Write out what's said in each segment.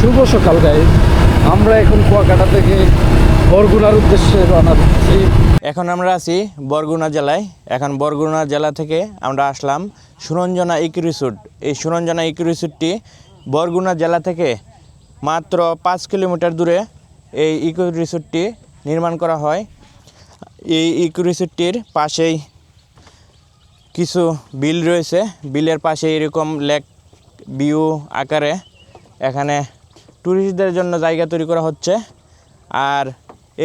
শুভ সকাল গাই আমরা এখন কুয়াকাটা থেকে বরগুনার উদ্দেশ্যে রওনা দিচ্ছি। এখন আমরা আছি বরগুনা জেলায়। এখন বরগুনা জেলা থেকে আমরা আসলাম সুরঞ্জনা ইকো রিসোর্ট। এই সুরঞ্জনা ইকো রিসোর্টটি বরগুনা জেলা থেকে মাত্র পাঁচ কিলোমিটার দূরে এই ইকো রিসোর্টটি নির্মাণ করা হয়। এই ইকো রিসোর্টটির পাশেই কিছু বিল রয়েছে। বিলের পাশে এরকম লেক ভিউ আকারে এখানে ট্যুরিস্টদের জন্য জায়গা তৈরি করা হচ্ছে। আর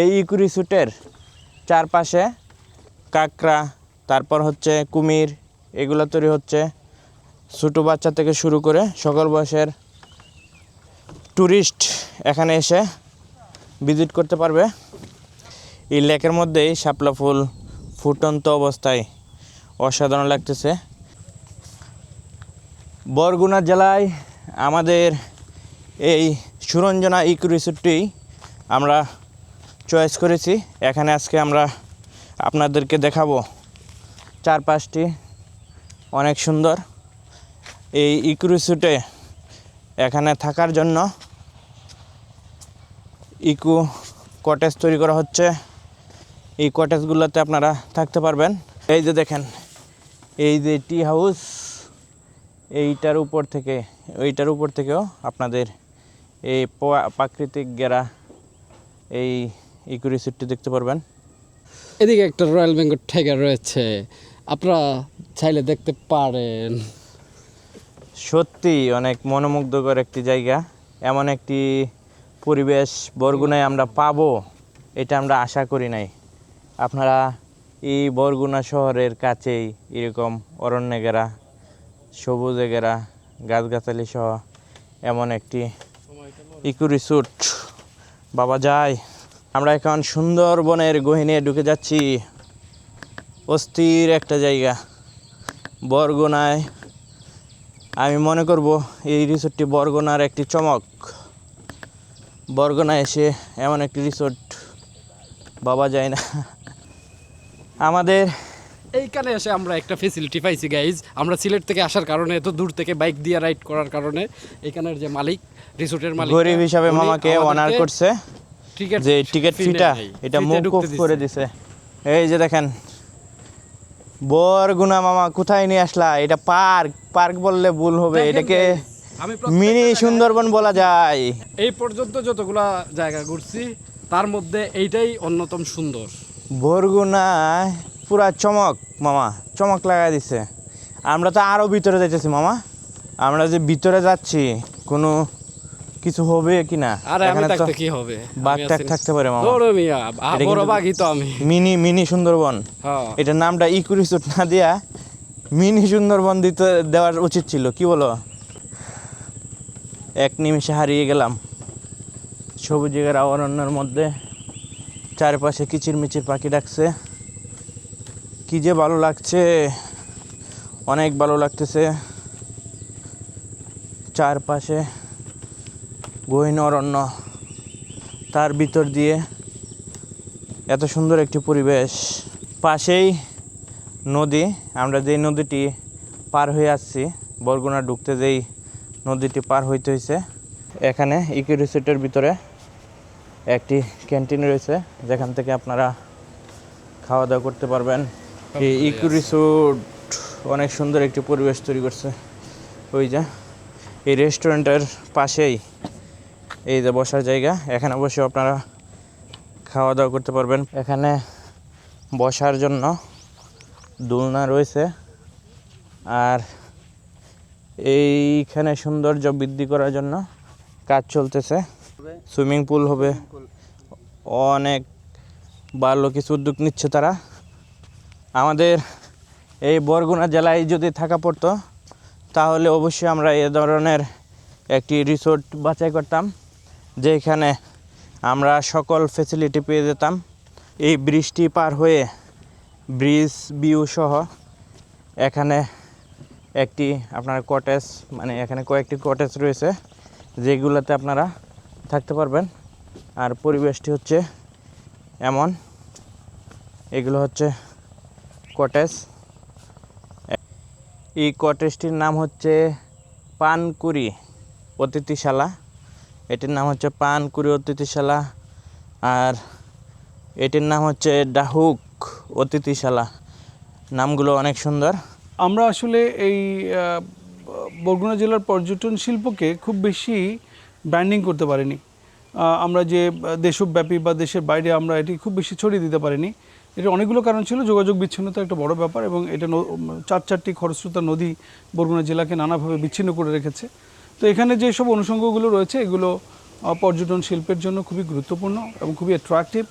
এই ইকো চারপাশে কাঁকড়া, তারপর হচ্ছে কুমির, এগুলো তৈরি হচ্ছে ছোটো বাচ্চা থেকে শুরু করে সকল বয়সের ট্যুরিস্ট এখানে এসে ভিজিট করতে পারবে। এই লেকের মধ্যেই শাপলা ফুল ফুটন্ত অবস্থায় অসাধারণ লাগতেছে। বরগুনা জেলায় আমাদের এই সুরঞ্জনা ইকো রিসোর্টটি আমরা চয়েস করেছি। এখানে আজকে আমরা আপনাদেরকে দেখাবো চারপাশটি অনেক সুন্দর। এই ইকো রিসোর্টে এখানে থাকার জন্য ইকো কটেজ তৈরি করা হচ্ছে। এই কটেজগুলোতে আপনারা থাকতে পারবেন। এই যে দেখেন, এই যে টি হাউস, এইটার উপর থেকে, এইটার উপর থেকেও আপনাদের এই প্রাকৃতিক গেরা এই ইকো রিসোর্টটি দেখতে পারবেন। এদিকে একটা রয়্যাল বেঙ্গল টাইগার রয়েছে। আপনারা চাইলে দেখতে পারেন। সত্যি অনেক মনোমুগ্ধকর একটি জায়গা। এমন একটি পরিবেশ বরগুনায় আমরা পাব এটা আমরা আশা করি নাই। আপনারা এই বরগুনা শহরের কাছেই এরকম অরণ্যে ঘেরা সবুজে ঘেরা গাছগাছালি সহ এমন একটি ইকো রিসোর্ট বাবা যায়। আমরা এখন সুন্দরবনের গহিনে ঢুকে যাচ্ছি। অস্থির একটা জায়গা। বরগুনায়। আমি মনে করব এই রিসোর্টটি বরগুনার একটি চমক। বরগুনা এসে এমন একটি রিসোর্ট। বাবা যায় না। আমাদের এইখানে এসে আমরা একটা ফেসিলিটি পাইছি গাইজ আমরা সিলেট থেকে আসার কারণে এত দূর থেকে বাইক দিয়ে রাইড করার কারণে এখানের যে মালিক রিসোর্টের মালিক গরিব হিসাবে মামাকে অনার করছে। টিকিট যে টিকিট ফিটা এটা মৌকুফ করে দিছে। এই যে দেখেন বরগুনা মামা কোথায় নিয়ে আসলা? এটা পার্ক পার্ক বললে ভুল হবে। এটাকে মিনি সুন্দরবন বলা যায়। এই পর্যন্ত যতগুলা জায়গা ঘুরছি তার মধ্যে এইটাই অন্যতম সুন্দর। বরগুনায় পুরা চমক মামা চমক লাগাই দিছে। আমরা তো আরও ভিতরে যাইতেছি মামা। আমরা যে ভিতরে যাচ্ছি কোনো কিছু হবে কি না? আরে আমি থাকতে কি হবে? বাঘ থাকতে পারে মামা। দৌড়ো মিয়া বড় বাঘই তো আমি। Mini mini Sundarban. হ্যাঁ। এটার নামটা ইকো রিসোর্ট না দিয়া মিনি সুন্দরবন দিতে দেওয়ার উচিত ছিল কি বলো? এক নিমিষে হারিয়ে গেলাম। সবুজের অরণ্যের মধ্যে চারপাশে কিচির মিচির পাখি ডাকছে। কি যে ভালো লাগছে? অনেক ভালো লাগতেছে। চারপাশে গহীন অরণ্য, তার ভিতর দিয়ে এত সুন্দর একটি পরিবেশ। পাশেই নদী, আমরা যেই নদীটি পার হয়ে আসছি, বরগুনা ঢুকতে যেই নদীটি পার হইতে হয়েছে এখানে ইকো রিসোর্টের ভিতরে একটি ক্যান্টিন রয়েছে, যেখান থেকে আপনারা খাওয়া দাওয়া করতে পারবেন। এই ইকো রিসোর্ট অনেক সুন্দর একটি পরিবেশ তৈরি করছে। ওই যে এই রেস্টুরেন্টের পাশেই এই যে বসার জায়গা। এখানে বসে আপনারা খাওয়া দাওয়া করতে পারবেন। এখানে বসার জন্য দোলনা রয়েছে। আর এইখানে সৌন্দর্য বৃদ্ধি করার জন্য কাজ চলতেছে। সুইমিং পুল হবে। অনেক ভালো কিছু উদ্যোগ নিচ্ছে তারা। আমাদের এই বরগুনা জেলায় যদি থাকা পড়তো, তাহলে অবশ্যই আমরা এ ধরনের একটি রিসোর্ট বাছাই করতাম, যেখানে আমরা সকল ফেসিলিটি পেয়ে যেতাম। এই বৃষ্টি পার হয়ে ব্রিজ ভিউ সহ এখানে একটি আপনার কটেজ মানে এখানে কয়েকটি কটেজ রয়েছে, যেগুলোতে আপনারা থাকতে পারবেন। আর পরিবেশটি হচ্ছে এমন। এগুলো হচ্ছে কটেজ এই কটেজটির নাম হচ্ছে পানকুড়ি অতিথিশালা। এটির নাম হচ্ছে পানকুড়ি অতিথিশালা। আর এটির নাম হচ্ছে ডাহুক অতিথিশালা। নামগুলো অনেক সুন্দর। আমরা আসলে এই বরগুনা জেলার পর্যটন শিল্পকে খুব বেশি ব্র্যান্ডিং করতে পারিনি। আমরা যে দেশব্যাপী বা দেশের বাইরে আমরা এটি খুব বেশি ছড়িয়ে দিতে পারিনি। এর অনেকগুলো কারণ ছিল, যোগাযোগ বিচ্ছিন্নতা একটা বড় ব্যাপার এবং এটা চার চারটি খরস্রোতা নদী বরগুনা জেলাকে নানাভাবে বিচ্ছিন্ন করে রেখেছে। তো এখানে যে সব অনুষঙ্গগুলো রয়েছে, এগুলো পর্যটন শিল্পের জন্য খুবই গুরুত্বপূর্ণ এবং খুবই অ্যাট্রাকটিভ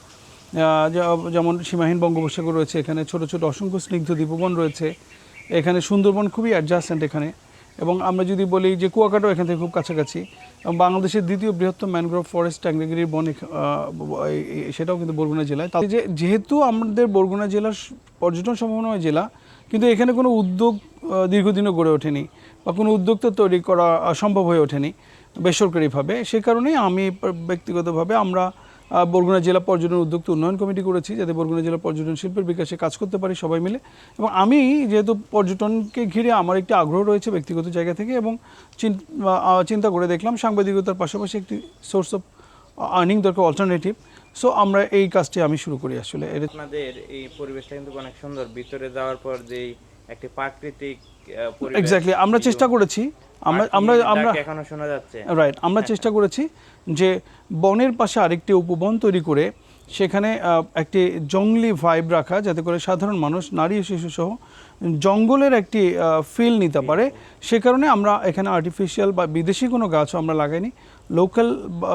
যেমন সীমাহীন বঙ্গোপসাগর রয়েছে, এখানে ছোট ছোট অসংখ্য স্নিগ্ধ দ্বীপবন রয়েছে, এখানে সুন্দরবন খুবই অ্যাডজাস্টেন্ট এখানে। এবং আমরা যদি বলি যে কুয়াকাটাও এখান থেকে খুব কাছাকাছি, এবং বাংলাদেশের দ্বিতীয় বৃহত্তম ম্যানগ্রোভ ফরেস্ট ট্যাংরাগিরির বন সেটাও কিন্তু বরগুনা জেলায়। তাই যে, যেহেতু আমাদের বরগুনা জেলার পর্যটন সম্ভাবনাময় জেলা, কিন্তু এখানে কোনো উদ্যোগ দীর্ঘদিনও গড়ে ওঠেনি বা কোনো উদ্যোক্তা তৈরি করা সম্ভব হয়ে ওঠেনি বেসরকারিভাবে। সে কারণেই আমি ব্যক্তিগতভাবে আমরা বরগুনা জেলা পর্যটন উদ্যোক্তা উন্নয়ন কমিটি করেছি, যাতে বরগুনা জেলা পর্যটন শিল্পের বিকাশে কাজ করতে পারি সবাই মিলে। এবং আমি যেহেতু পর্যটনকে ঘিরে আমার একটি আগ্রহ রয়েছে ব্যক্তিগত জায়গা থেকে এবং চিন্তা করে দেখলাম সাংবাদিকতার পাশাপাশি একটি সোর্স অফ আর্নিং দরকার অল্টারনেটিভ সো আমরা এই কাজটি আমি শুরু করি আসলে। আপনাদের এই পরিবেশটা কিন্তু অনেক সুন্দর। ভিতরে যাওয়ার পর যেই একটি প্রাকৃতিক এক্স্যাক্টলি আমরা চেষ্টা করেছি। আমরা আমরা আমরা এখনও শোনা যাচ্ছে। রাইট আমরা চেষ্টা করেছি যে বনের পাশে আরেকটি উপবন তৈরি করে সেখানে একটি জঙ্গলি ভাইব রাখা যাতে করে সাধারণ মানুষ নারী শিশু সহ জঙ্গলের একটি ফিল নিতে পারে। সে কারণে আমরা এখানে আর্টিফিশিয়াল বা বিদেশি কোনো গাছও আমরা লাগাইনি। লোকাল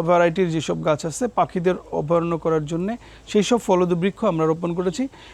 ভ্যারাইটির যেসব গাছ আছে পাখিদের অভয়ারণ্য করার জন্যে সেই সব ফলদ বৃক্ষ আমরা রোপণ করেছি।